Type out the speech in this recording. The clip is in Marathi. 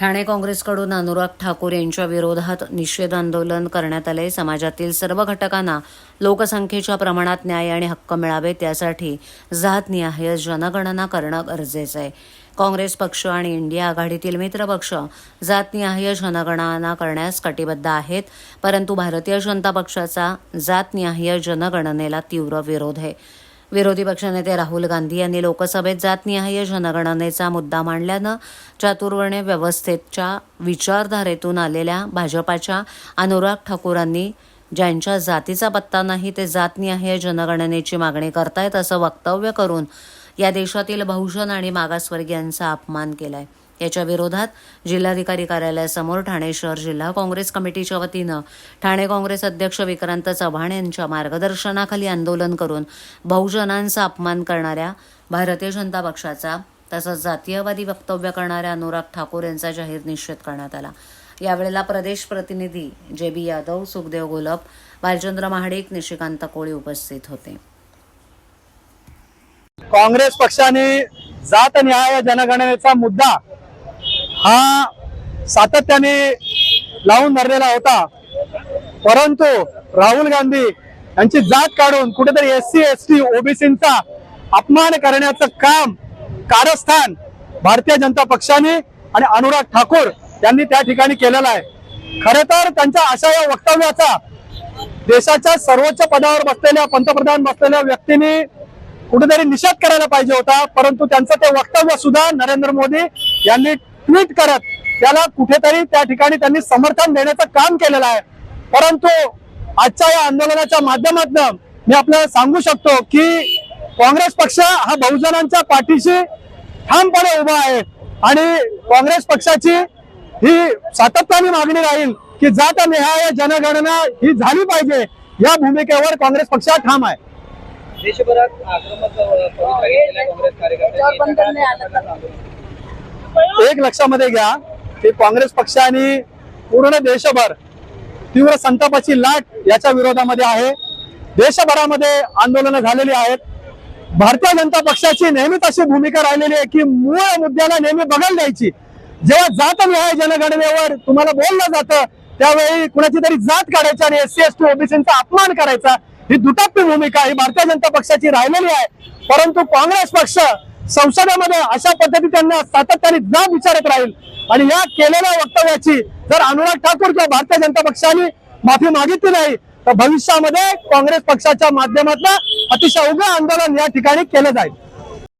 ठाणे काँग्रेसकडून अनुराग ठाकूर यांच्या विरोधात निषेध आंदोलन करण्यात आले समाजातील सर्व घटकांना लोकसंख्येच्या प्रमाणात न्याय आणि हक्क मिळावे त्यासाठी जातनिहाय जनगणना करणं गरजेचं आहे. काँग्रेस पक्ष आणि इंडिया आघाडीतील मित्र पक्ष जातनिहाय जनगणना करण्यास कटिबद्ध आहेत परंतु भारतीय जनता पक्षाचा जातनिहाय जनगणनेला तीव्र विरोध आहे. विरोधी पक्षनेते राहुल गांधी यांनी लोकसभेत जातनिहाय जनगणनेचा मुद्दा मांडल्यानं चातुर्वणे व्यवस्थेच्या विचारधारेतून आलेल्या भाजपाच्या अनुराग ठाकूरांनी ज्यांच्या जातीचा पत्ता नाही ते जातनिहाय जनगणनेची मागणी करतायत असं वक्तव्य करून या देशातील बहुजन आणि मागासवर्गीयांचा अपमान केलाय. याच्या विरोधात जिल्हाधिकारी कार्यालयासमोर ठाणे शहर जिल्हा काँग्रेस कमिटीच्या वतीनं ठाणे काँग्रेस अध्यक्ष विक्रांत चव्हाण यांच्या मार्गदर्शनाखाली आंदोलन करून बहुजनांचा अपमान करणाऱ्या भारतीय जनता पक्षाचा तसंच जातीयवादी वक्तव्य करणाऱ्या अनुराग ठाकूर यांचा जाहीर निषेध करण्यात आला. यावेळेला प्रदेश प्रतिनिधी जे बी यादव सुखदेव गोलप बालचंद्र महाडिक निशिकांत कोळी उपस्थित होते. काँग्रेस पक्षाने जात न्याय जनगणनेचा मुद्दा हा सातत्याने लावून धरलेला होता. परंतु राहुल गांधी यांची जात काढून कुठेतरी एस सी एस टी ओबीसींचा अपमान करण्याचं काम कारस्थान भारतीय जनता पक्षाने आणि अनुराग ठाकूर यांनी त्या ठिकाणी केलेलं आहे. खरे तर त्यांच्या अशा या वक्तव्याचा देशाच्या सर्वोच्च पदावर बसलेल्या पंतप्रधान बसलेल्या व्यक्तींनी कुठेतरी निषेध करायला पाहिजे होता. परंतु त्यांचं ते वक्तव्य सुद्धा नरेंद्र मोदी यांनी ट्विट करत. त्याला कुठेतरी त्या ठिकाणी त्यांनी समर्थन देण्याचं काम केलेलं आहे. परंतु आजच्या या आंदोलनाच्या माध्यमातून मी आपल्याला सांगू शकतो की काँग्रेस पक्ष हा बहुजनांच्या पाठीशी ठामपणे उभा आहे. आणि काँग्रेस पक्षाची ही सातत्याने मागणी राहील की जात निहाय जनगणना ही झाली पाहिजे. या भूमिकेवर काँग्रेस पक्ष ठाम आहे. देशभरात आक्रमक काँग्रेस कार्यकर्त्यांनी एक लक्षामध्ये घ्या की काँग्रेस पक्षाने पूर्ण देशभर तीव्र संतापाची लाट याच्या विरोधामध्ये आहे. देशभरामध्ये आंदोलनं झालेली आहेत. भारतीय जनता पक्षाची नेहमीच अशी भूमिका राहिलेली आहे की मूळ मुद्द्याला नेहमी बघायला द्यायची. जेव्हा जात निहाय जनगणनेवर तुम्हाला बोललं जातं त्यावेळी कुणाची तरी जात काढायची आणि एस सी एस टी ओबीसीचा अपमान करायचा ही दुटाप्पी भूमिका ही भारतीय जनता पक्षाची राहिलेली आहे. परंतु काँग्रेस पक्ष संसदेमध्ये अशा पद्धती त्यांना सातत्याने ज्ञान विचारत राहील. आणि या केलेल्या वक्तव्याची जर अनुराग ठाकूर किंवा भारतीय जनता पक्षाने माफी मागितली नाही तर भविष्यामध्ये काँग्रेस पक्षाच्या माध्यमातून अतिशय उघड आंदोलन या ठिकाणी केलं जाईल.